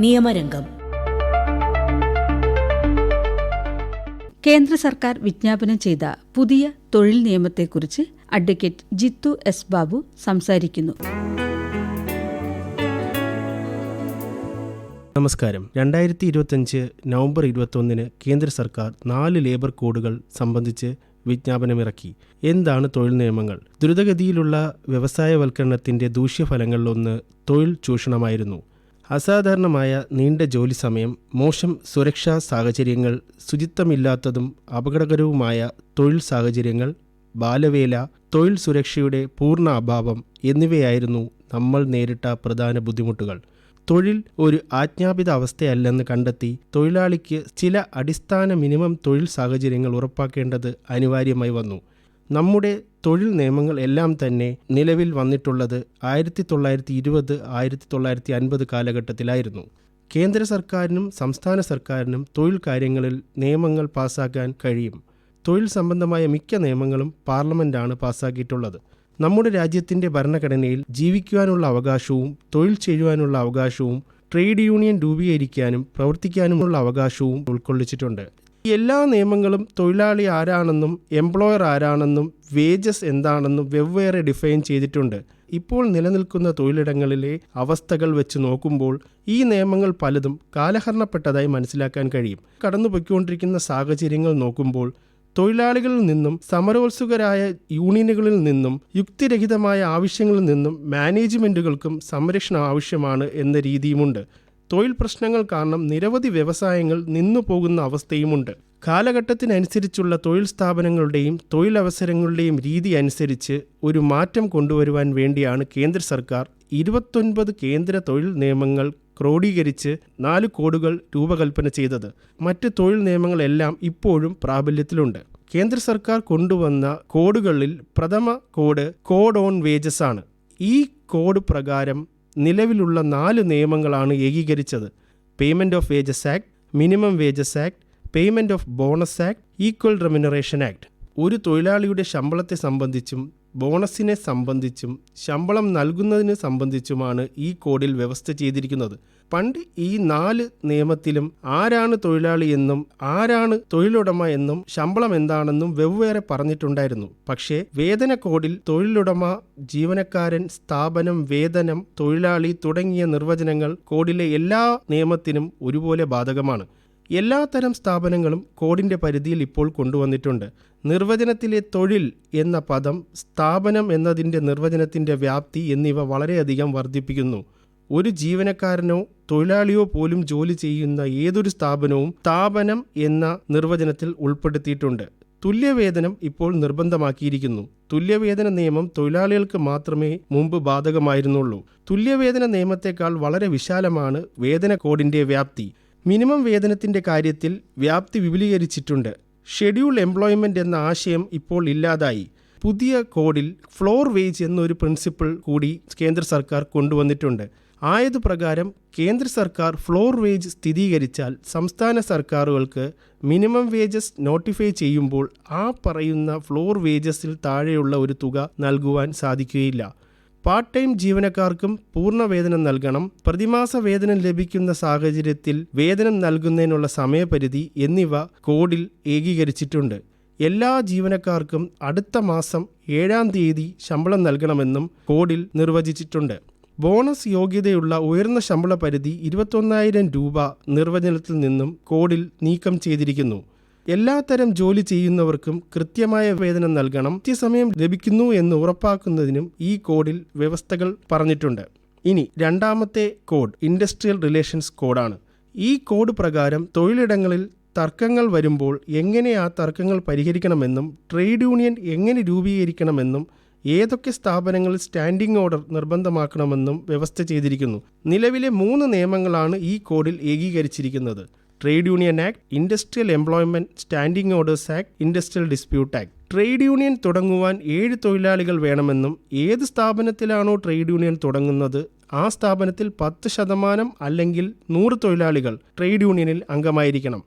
നിയമരംഗം. കേന്ദ്ര സർക്കാർ വിജ്ഞാപനം ചെയ്ത പുതിയ തൊഴിൽ നിയമത്തെക്കുറിച്ച് അഡ്വക്കേറ്റ് ജിത്തു എസ് ബാബു സംസാരിക്കുന്നു. നമസ്കാരം. രണ്ടായിരത്തി ഇരുപത്തഞ്ച് നവംബർ ഇരുപത്തൊന്നിന് കേന്ദ്ര സർക്കാർ നാല് ലേബർ കോഡുകൾ സംബന്ധിച്ച് വിജ്ഞാപനമിറക്കി. എന്താണ് തൊഴിൽ നിയമങ്ങൾ? ദ്രുതഗതിയിലുള്ള വ്യവസായവൽക്കരണത്തിന്റെ ദൂഷ്യഫലങ്ങളിലൊന്ന് തൊഴിൽ ചൂഷണമായിരുന്നു. അസാധാരണമായ നീണ്ട ജോലി സമയം മോശം സുരക്ഷാ സാഹചര്യങ്ങൾ ശുചിത്വമില്ലാത്തതും അപകടകരവുമായ തൊഴിൽ സാഹചര്യങ്ങൾ ബാലവേല തൊഴിൽ സുരക്ഷയുടെ പൂർണ അഭാവം എന്നിവയായിരുന്നു നമ്മൾ നേരിട്ട പ്രധാന ബുദ്ധിമുട്ടുകൾ. തൊഴിൽ ഒരു ആജ്ഞാപിത അവസ്ഥയല്ലെന്ന് കണ്ടെത്തി തൊഴിലാളിക്ക് ചില അടിസ്ഥാന മിനിമം തൊഴിൽ സാഹചര്യങ്ങൾ ഉറപ്പാക്കേണ്ടത് അനിവാര്യമായി വന്നു. നമ്മുടെ തൊഴിൽ നിയമങ്ങൾ എല്ലാം തന്നെ നിലവിൽ വന്നിട്ടുള്ളത് ആയിരത്തി തൊള്ളായിരത്തി ഇരുപത് ആയിരത്തി തൊള്ളായിരത്തി അൻപത് കാലഘട്ടത്തിലായിരുന്നു. കേന്ദ്ര സർക്കാരിനും സംസ്ഥാന സർക്കാരിനും തൊഴിൽ കാര്യങ്ങളിൽ നിയമങ്ങൾ പാസ്സാക്കാൻ കഴിയും. തൊഴിൽ സംബന്ധമായ മിക്ക നിയമങ്ങളും പാർലമെന്റാണ് പാസ്സാക്കിയിട്ടുള്ളത് നമ്മുടെ രാജ്യത്തിന്റെ ഭരണഘടനയിൽ ജീവിക്കുവാനുള്ള അവകാശവും തൊഴിൽ ചെയ്യുവാനുള്ള അവകാശവും ട്രേഡ് യൂണിയൻ രൂപീകരിക്കാനും പ്രവർത്തിക്കാനുമുള്ള അവകാശവും ഉൾക്കൊള്ളിച്ചിട്ടുണ്ട്. എല്ലാ നിയമങ്ങളും തൊഴിലാളി ആരാണെന്നും എംപ്ലോയർ ആരാണെന്നും വേജസ് എന്താണെന്നും വെവ്വേറെ ഡിഫൈൻ ചെയ്തിട്ടുണ്ട്. ഇപ്പോൾ നിലനിൽക്കുന്ന തൊഴിലിടങ്ങളിലെ അവസ്ഥകൾ വെച്ച് നോക്കുമ്പോൾ ഈ നിയമങ്ങൾ പലതും കാലഹരണപ്പെട്ടതായി മനസ്സിലാക്കാൻ കഴിയും. കടന്നുപോയിക്കൊണ്ടിരിക്കുന്ന സാഹചര്യങ്ങൾ നോക്കുമ്പോൾ തൊഴിലാളികളിൽ നിന്നും സമരോത്സുകരായ യൂണിയനുകളിൽ നിന്നും യുക്തിരഹിതമായ ആവശ്യങ്ങളിൽ നിന്നും മാനേജ്മെന്റുകൾക്കും സംരക്ഷണം ആവശ്യമാണ് എന്ന രീതിയുമുണ്ട്. തൊഴിൽ പ്രശ്നങ്ങൾ കാരണം നിരവധി വ്യവസായങ്ങൾ നിന്നു പോകുന്ന അവസ്ഥയുമുണ്ട്. കാലഘട്ടത്തിനനുസരിച്ചുള്ള തൊഴിൽ സ്ഥാപനങ്ങളുടെയും തൊഴിലവസരങ്ങളുടെയും രീതി അനുസരിച്ച് ഒരു മാറ്റം കൊണ്ടുവരുവാൻ വേണ്ടിയാണ് കേന്ദ്ര സർക്കാർ ഇരുപത്തൊൻപത് കേന്ദ്ര തൊഴിൽ നിയമങ്ങൾ ക്രോഡീകരിച്ച് നാല് കോഡുകൾ രൂപകൽപ്പന ചെയ്തത്. മറ്റ് തൊഴിൽ നിയമങ്ങളെല്ലാം ഇപ്പോഴും പ്രാബല്യത്തിലുണ്ട്. കേന്ദ്ര സർക്കാർ കൊണ്ടുവന്ന കോഡുകളിൽ പ്രഥമ കോഡ് കോഡ് ഓൺ വേജസ് ആണ്. ഈ കോഡ് പ്രകാരം നിലവിലുള്ള നാല് നിയമങ്ങളാണ് ഏകീകരിച്ചത്. Payment of wages act minimum wages act payment of bonus act equal remuneration act ഒരു തൊഴിലാളിയുടെ ശമ്പളത്തെ സംബന്ധിച്ചും ബോണസിനെ സംബന്ധിച്ചും ശമ്പളം നൽകുന്നതിനെ സംബന്ധിച്ചുമാണ് ഈ കോഡിൽ വ്യവസ്ഥ ചെയ്തിരിക്കുന്നത്. പണ്ട് ഈ നാല് നിയമത്തിലും ആരാണ് തൊഴിലാളി എന്നും ആരാണ് തൊഴിലുടമ എന്നും ശമ്പളം എന്താണെന്നും വെവ്വേറെ പറഞ്ഞിട്ടുണ്ടായിരുന്നു. പക്ഷേ വേതന കോഡിൽ തൊഴിലുടമ ജീവനക്കാരൻ സ്ഥാപനം വേതനം തൊഴിലാളി തുടങ്ങിയ നിർവചനങ്ങൾ കോഡിലെ എല്ലാ നിയമത്തിനും ഒരുപോലെ ബാധകമാണ്. എല്ലാത്തരം സ്ഥാപനങ്ങളും കോഡിന്റെ പരിധിയിൽ ഇപ്പോൾ കൊണ്ടുവന്നിട്ടുണ്ട്. നിർവചനത്തിലെ തൊഴിൽ എന്ന പദം സ്ഥാപനം എന്നതിന്റെ നിർവചനത്തിന്റെ വ്യാപ്തി എന്നിവ വളരെയധികം വർദ്ധിപ്പിക്കുന്നു. ഒരു ജീവനക്കാരനോ തൊഴിലാളിയോ പോലും ജോലി ചെയ്യുന്ന ഏതൊരു സ്ഥാപനവും സ്ഥാപനം എന്ന നിർവചനത്തിൽ ഉൾപ്പെടുത്തിയിട്ടുണ്ട്. തുല്യവേതനം ഇപ്പോൾ നിർബന്ധമാക്കിയിരിക്കുന്നു. തുല്യവേതന നിയമം തൊഴിലാളികൾക്ക് മാത്രമേ മുമ്പ് ബാധകമായിരുന്നുള്ളൂ. തുല്യവേതന നിയമത്തെക്കാൾ വളരെ വിശാലമാണ് വേതന കോഡിന്റെ വ്യാപ്തി. മിനിമം വേതനത്തിന്റെ കാര്യത്തിൽ വ്യാപ്തി വിപുലീകരിച്ചിട്ടുണ്ട്. ഷെഡ്യൂൾ എംപ്ലോയ്മെന്റ് എന്ന ആശയം ഇപ്പോൾ ഇല്ലാതായി. പുതിയ കോഡിൽ ഫ്ലോർ വേജ് എന്നൊരു പ്രിൻസിപ്പിൾ കൂടി കേന്ദ്ര സർക്കാർ കൊണ്ടുവന്നിട്ടുണ്ട്. ആയതുപ്രകാരം കേന്ദ്ര സർക്കാർ ഫ്ലോർ വേജ് സ്ഥിരീകരിച്ചാൽ സംസ്ഥാന സർക്കാരുകൾക്ക് മിനിമം വേജസ് നോട്ടിഫൈ ചെയ്യുമ്പോൾ ആ പറയുന്ന ഫ്ലോർ വേജസിൽ താഴെയുള്ള ഒരു തുക നൽകുവാൻ സാധിക്കുകയില്ല. പാർട്ട് ടൈം ജീവനക്കാർക്കും പൂർണ വേതനം നൽകണം. പ്രതിമാസ വേതനം ലഭിക്കുന്ന സാഹചര്യത്തിൽ വേതനം നൽകുന്നതിനുള്ള സമയപരിധി എന്നിവ കോഡിൽ ഏകീകരിച്ചിട്ടുണ്ട്. എല്ലാ ജീവനക്കാർക്കും അടുത്ത മാസം ഏഴാം തീയതി ശമ്പളം നൽകണമെന്നും കോഡിൽ നിർവചിച്ചിട്ടുണ്ട്. ബോണസ് യോഗ്യതയുള്ള ഉയർന്ന ശമ്പള പരിധി ഇരുപത്തൊന്നായിരം രൂപ നിർവചനത്തിൽ നിന്നും കോഡിൽ നീക്കം ചെയ്തിരിക്കുന്നു. എല്ലാത്തരം ജോലി ചെയ്യുന്നവർക്കും കൃത്യമായ വേതനം നൽകണം. കൃത്യസമയം ലഭിക്കുന്നു എന്ന് ഉറപ്പാക്കുന്നതിനും ഈ കോഡിൽ വ്യവസ്ഥകൾ പറഞ്ഞിട്ടുണ്ട്. ഇനി രണ്ടാമത്തെ കോഡ് ഇൻഡസ്ട്രിയൽ റിലേഷൻസ് കോഡാണ്. ഈ കോഡ് പ്രകാരം തൊഴിലിടങ്ങളിൽ തർക്കങ്ങൾ വരുമ്പോൾ എങ്ങനെ ആ തർക്കങ്ങൾ പരിഹരിക്കണമെന്നും ട്രേഡ് യൂണിയൻ എങ്ങനെ രൂപീകരിക്കണമെന്നും ഏതൊക്കെ സ്ഥാപനങ്ങളിൽ സ്റ്റാൻഡിംഗ് ഓർഡർ നിർബന്ധമാക്കണമെന്നും വ്യവസ്ഥ ചെയ്തിരിക്കുന്നു. നിലവിലെ മൂന്ന് നിയമങ്ങളാണ് ഈ കോഡിൽ ഏകീകരിച്ചിരിക്കുന്നത്. Trade union act industrial employment standing orders act industrial dispute act trade union തുടങ്ങുവാൻ ഏഴ് തൊഴിലാളികൾ വേണമെന്നും ഏത് സ്ഥാപനത്തിലാണോ ട്രേഡ് യൂണിയൻ തുടങ്ങുന്നത് ആ സ്ഥാപനത്തിൽ പത്ത് ശതമാനം അല്ലെങ്കിൽ നൂറ് തൊഴിലാളികൾ ട്രേഡ് യൂണിയനിൽ അംഗമായിരിക്കണം.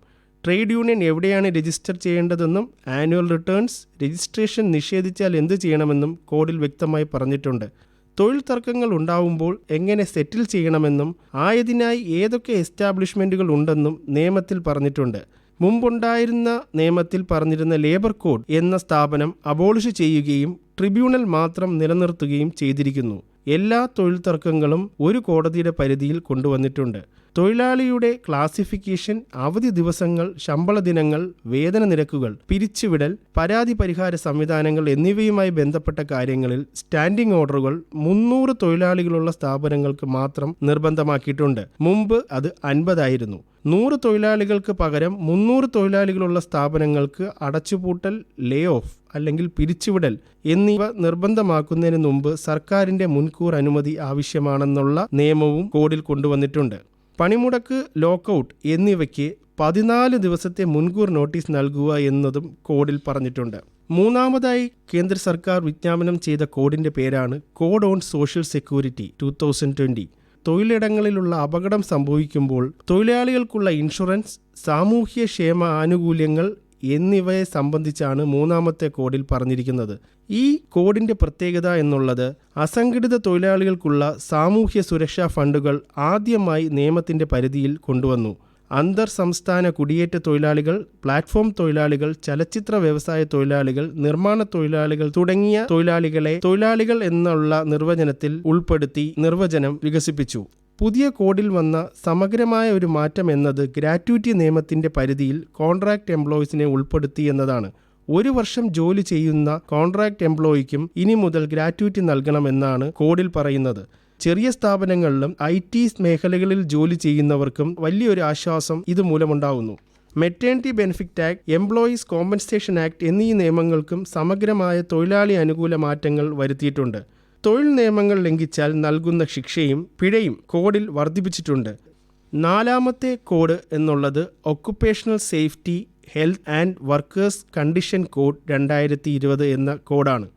ട്രേഡ് യൂണിയൻ എവിടെയാണ് രജിസ്റ്റർ ചെയ്യേണ്ടതെന്നും ആനുവൽ റിട്ടേൺസ് രജിസ്ട്രേഷൻ നിഷേധിച്ചാൽ എന്ത് ചെയ്യണമെന്നും കോഡിൽ വ്യക്തമായി പറഞ്ഞിട്ടുണ്ട്. തൊഴിൽ തർക്കങ്ങൾ ഉണ്ടാവുമ്പോൾ എങ്ങനെ സെറ്റിൽ ചെയ്യണമെന്നും ആയതിനായി ഏതൊക്കെ എസ്റ്റാബ്ലിഷ്മെന്റുകൾ ഉണ്ടെന്നും നിയമത്തിൽ പറഞ്ഞിട്ടുണ്ട്. മുമ്പുണ്ടായിരുന്ന നിയമത്തിൽ പറഞ്ഞിരുന്ന ലേബർ കോഡ് എന്ന സ്ഥാപനം അബോളിഷ് ചെയ്യുകയും ട്രിബ്യൂണൽ മാത്രം നിലനിർത്തുകയും ചെയ്തിരിക്കുന്നു. എല്ലാ തൊഴിൽ തർക്കങ്ങളും ഒരു കോടതിയുടെ പരിധിയിൽ കൊണ്ടുവന്നിട്ടുണ്ട്. തൊഴിലാളിയുടെ ക്ലാസിഫിക്കേഷൻ അവധി ദിവസങ്ങൾ ശമ്പള ദിനങ്ങൾ വേതന നിരക്കുകൾ പിരിച്ചുവിടൽ പരാതി പരിഹാര സംവിധാനങ്ങൾ എന്നിവയുമായി ബന്ധപ്പെട്ട കാര്യങ്ങളിൽ സ്റ്റാൻഡിംഗ് ഓർഡറുകൾ മുന്നൂറ് തൊഴിലാളികളുള്ള സ്ഥാപനങ്ങൾക്ക് മാത്രം നിർബന്ധമാക്കിയിട്ടുണ്ട്. മുമ്പ് അത് അൻപതായിരുന്നു. നൂറ് തൊഴിലാളികൾക്ക് പകരം മുന്നൂറ് തൊഴിലാളികളുള്ള സ്ഥാപനങ്ങൾക്ക് അടച്ചുപൂട്ടൽ ലേ ഓഫ്. അല്ലെങ്കിൽ പിരിച്ചുവിടൽ എന്നിവ നിർബന്ധമാക്കുന്നതിന് മുമ്പ് സർക്കാരിന്റെ മുൻകൂർ അനുമതി ആവശ്യമാണെന്നുള്ള നിയമവും കോഡിൽ കൊണ്ടുവന്നിട്ടുണ്ട്. പണിമുടക്ക് ലോക്കൌട്ട് എന്നിവയ്ക്ക് പതിനാല് ദിവസത്തെ മുൻകൂർ നോട്ടീസ് നൽകുക എന്നതും കോഡിൽ പറഞ്ഞിട്ടുണ്ട്. മൂന്നാമതായി കേന്ദ്ര സർക്കാർ വിജ്ഞാപനം ചെയ്ത കോഡിന്റെ പേരാണ് code on social security two thousand twenty. തൊഴിലിടങ്ങളിലുള്ള അപകടം സംഭവിക്കുമ്പോൾ തൊഴിലാളികൾക്കുള്ള ഇൻഷുറൻസ് സാമൂഹ്യ ക്ഷേമ ആനുകൂല്യങ്ങൾ എന്നിവയെ സംബന്ധിച്ചാണ് മൂന്നാമത്തെ കോഡിൽ പറഞ്ഞിരിക്കുന്നത്. ഈ കോഡിന്റെ പ്രത്യേകത എന്നുള്ളത് അസംഘടിത തൊഴിലാളികൾക്കുള്ള സാമൂഹ്യ സുരക്ഷാ ഫണ്ടുകൾ ആദ്യമായി നിയമത്തിന്റെ പരിധിയിൽ കൊണ്ടുവന്നു. അന്തർ സംസ്ഥാന കുടിയേറ്റ തൊഴിലാളികൾ പ്ലാറ്റ്ഫോം തൊഴിലാളികൾ ചലച്ചിത്ര വ്യവസായ തൊഴിലാളികൾ നിർമ്മാണ തൊഴിലാളികൾ തുടങ്ങിയ തൊഴിലാളികളെ തൊഴിലാളികൾ എന്നുള്ള നിർവചനത്തിൽ ഉൾപ്പെടുത്തി നിർവചനം വികസിപ്പിച്ചു. പുതിയ കോഡിൽ വന്ന സമഗ്രമായ ഒരു മാറ്റം എന്നത് ഗ്രാറ്റുവിറ്റി നിയമത്തിന്റെ പരിധിയിൽ കോൺട്രാക്ട് എംപ്ലോയീസിനെ ഉൾപ്പെടുത്തി എന്നതാണ്. ഒരു വർഷം ജോലി ചെയ്യുന്ന കോൺട്രാക്ട് എംപ്ലോയിക്കും ഇനി മുതൽ ഗ്രാറ്റുവിറ്റി നൽകണമെന്നാണ് കോഡിൽ പറയുന്നത്. ചെറിയ സ്ഥാപനങ്ങളിലും ഐ ടി മേഖലകളിൽ ജോലി ചെയ്യുന്നവർക്കും വലിയൊരു ആശ്വാസം ഇതുമൂലമുണ്ടാകുന്നു maternity benefit act employees compensation act എന്നീ നിയമങ്ങൾക്കും സമഗ്രമായ തൊഴിലാളി അനുകൂല മാറ്റങ്ങൾ വരുത്തിയിട്ടുണ്ട്. തൊഴിൽ നിയമങ്ങൾ ലംഘിച്ചാൽ നൽകുന്ന ശിക്ഷയും പിഴയും കോഡിൽ വർദ്ധിപ്പിച്ചിട്ടുണ്ട്. നാലാമത്തെ കോഡ് എന്നുള്ളത് occupational safety health and workers condition code രണ്ടായിരത്തി ഇരുപത് എന്ന കോഡാണ്.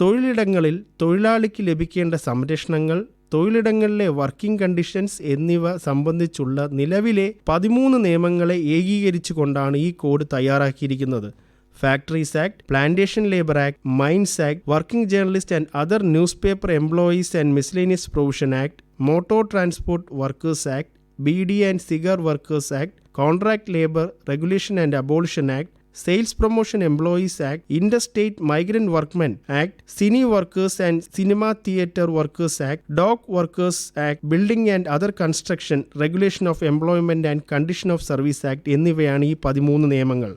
തൊഴിലിടങ്ങളിൽ തൊഴിലാളിക്ക് ലഭിക്കേണ്ട സംരക്ഷണങ്ങൾ തൊഴിലിടങ്ങളിലെ വർക്കിംഗ് കണ്ടീഷൻസ് എന്നിവ സംബന്ധിച്ചുള്ള നിലവിലെ പതിമൂന്ന് നിയമങ്ങളെ ഏകീകരിച്ചുകൊണ്ടാണ് ഈ കോഡ് തയ്യാറാക്കിയിരിക്കുന്നത്. Factories act plantation labour act mines act working journalist and other news paper employees and miscellaneous provision act motor transport workers act B D and cigar workers act contract labour regulation and abolition act sales promotion employees act interstate migrant workmen act cine workers and cinema theatre workers act dock workers act building and other construction regulation of employment and condition of service act എന്നിവയാണ് ഈ പതിമൂന്ന് നിയമങ്ങൾ.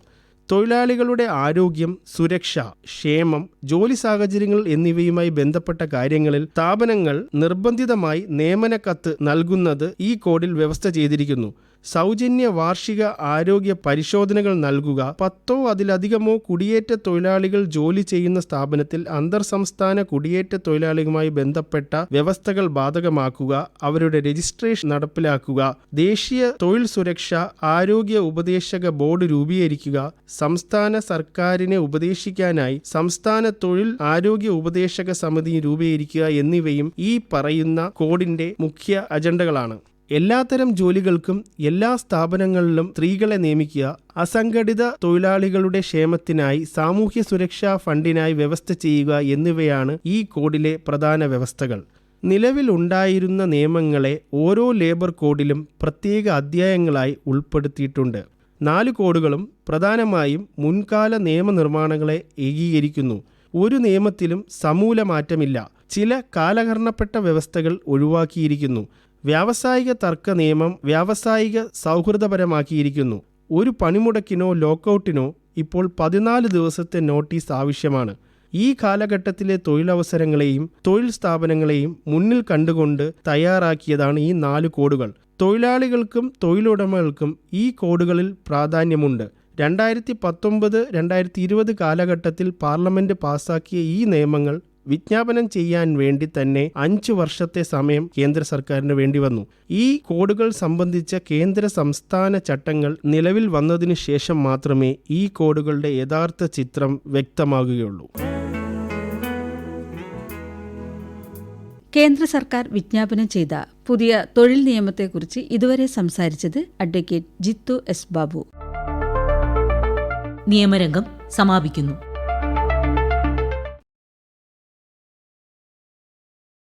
തൊഴിലാളികളുടെ ആരോഗ്യം സുരക്ഷ ക്ഷേമം ജോലി സാഹചര്യങ്ങൾ എന്നിവയുമായി ബന്ധപ്പെട്ട കാര്യങ്ങളിൽ സ്ഥാപനങ്ങൾ നിർബന്ധിതമായി നിയമന കത്ത് നൽകുന്നത് ഈ കോഡിൽ വ്യവസ്ഥ ചെയ്തിരിക്കുന്നു. സൗജന്യ വാർഷിക ആരോഗ്യ പരിശോധനകൾ നൽകുക. പത്തോ അതിലധികമോ കുടിയേറ്റ തൊഴിലാളികൾ ജോലി ചെയ്യുന്ന സ്ഥാപനത്തിൽ അന്തർ സംസ്ഥാന കുടിയേറ്റ തൊഴിലാളികളുമായി ബന്ധപ്പെട്ട വ്യവസ്ഥകൾ ബാധകമാക്കുക. അവരുടെ രജിസ്ട്രേഷൻ നടപ്പിലാക്കുക. ദേശീയ തൊഴിൽ സുരക്ഷ ആരോഗ്യ ഉപദേശക ബോർഡ് രൂപീകരിക്കുക. സംസ്ഥാന സർക്കാരിനെ ഉപദേശിക്കാനായി സംസ്ഥാന തൊഴിൽ ആരോഗ്യ ഉപദേശക സമിതി രൂപീകരിക്കുക എന്നിവയും ഈ പറയുന്ന കോഡിന്റെ മുഖ്യ അജണ്ടകളാണ്. എല്ലാത്തരം ജോലികൾക്കും എല്ലാ സ്ഥാപനങ്ങളിലും സ്ത്രീകളെ നിയമിക്കുക അസംഘടിത തൊഴിലാളികളുടെ ക്ഷേമത്തിനായി സാമൂഹ്യ സുരക്ഷാ ഫണ്ടിനായി വ്യവസ്ഥ ചെയ്യുക എന്നിവയാണ് ഈ കോഡിലെ പ്രധാന വ്യവസ്ഥകൾ. നിലവിലുണ്ടായിരുന്ന നിയമങ്ങളെ ഓരോ ലേബർ കോഡിലും പ്രത്യേക അധ്യായങ്ങളായി ഉൾപ്പെടുത്തിയിട്ടുണ്ട്. നാല് കോഡുകളും പ്രധാനമായും മുൻകാല നിയമനിർമ്മാണങ്ങളെ ഏകീകരിക്കുന്നു. ഒരു നിയമത്തിലും സമൂല മാറ്റമില്ല ചില കാലഹരണപ്പെട്ട വ്യവസ്ഥകൾ ഒഴിവാക്കിയിരിക്കുന്നു. വ്യാവസായിക തർക്ക നിയമം വ്യാവസായിക സൗഹൃദപരമാക്കിയിരിക്കുന്നു. ഒരു പണിമുടക്കിനോ ലോക്കൌട്ടിനോ ഇപ്പോൾ പതിനാല് ദിവസത്തെ നോട്ടീസ് ആവശ്യമാണ്. ഈ കാലഘട്ടത്തിലെ തൊഴിലവസരങ്ങളെയും തൊഴിൽ സ്ഥാപനങ്ങളെയും മുന്നിൽ കണ്ടുകൊണ്ട് തയ്യാറാക്കിയതാണ് ഈ നാല് കോഡുകൾ. തൊഴിലാളികൾക്കും തൊഴിലുടമകൾക്കും ഈ കോഡുകളിൽ പ്രാധാന്യമുണ്ട്. രണ്ടായിരത്തി പത്തൊമ്പത് രണ്ടായിരത്തി ഇരുപത് കാലഘട്ടത്തിൽ പാർലമെന്റ് പാസാക്കിയ ഈ നിയമങ്ങൾ വിജ്ഞാപനം ചെയ്യാൻ വേണ്ടി തന്നെ അഞ്ചു വർഷത്തെ സമയം കേന്ദ്ര സർക്കാരിന് വേണ്ടി വന്നു. ഈ കോഡുകൾ സംബന്ധിച്ച കേന്ദ്ര സംസ്ഥാന ചട്ടങ്ങൾ നിലവിൽ വന്നതിനു ശേഷം മാത്രമേ ഈ കോഡുകളുടെ യഥാർത്ഥ ചിത്രം വ്യക്തമാകുകയുള്ളൂ. കേന്ദ്ര സർക്കാർ വിജ്ഞാപനം ചെയ്ത പുതിയ തൊഴിൽ നിയമത്തെക്കുറിച്ച് ഇതുവരെ സംസാരിച്ചത് അഡ്വക്കേറ്റ് ജിത്തു എസ് ബാബു. നിയമരംഗം സമാപിക്കുന്നു.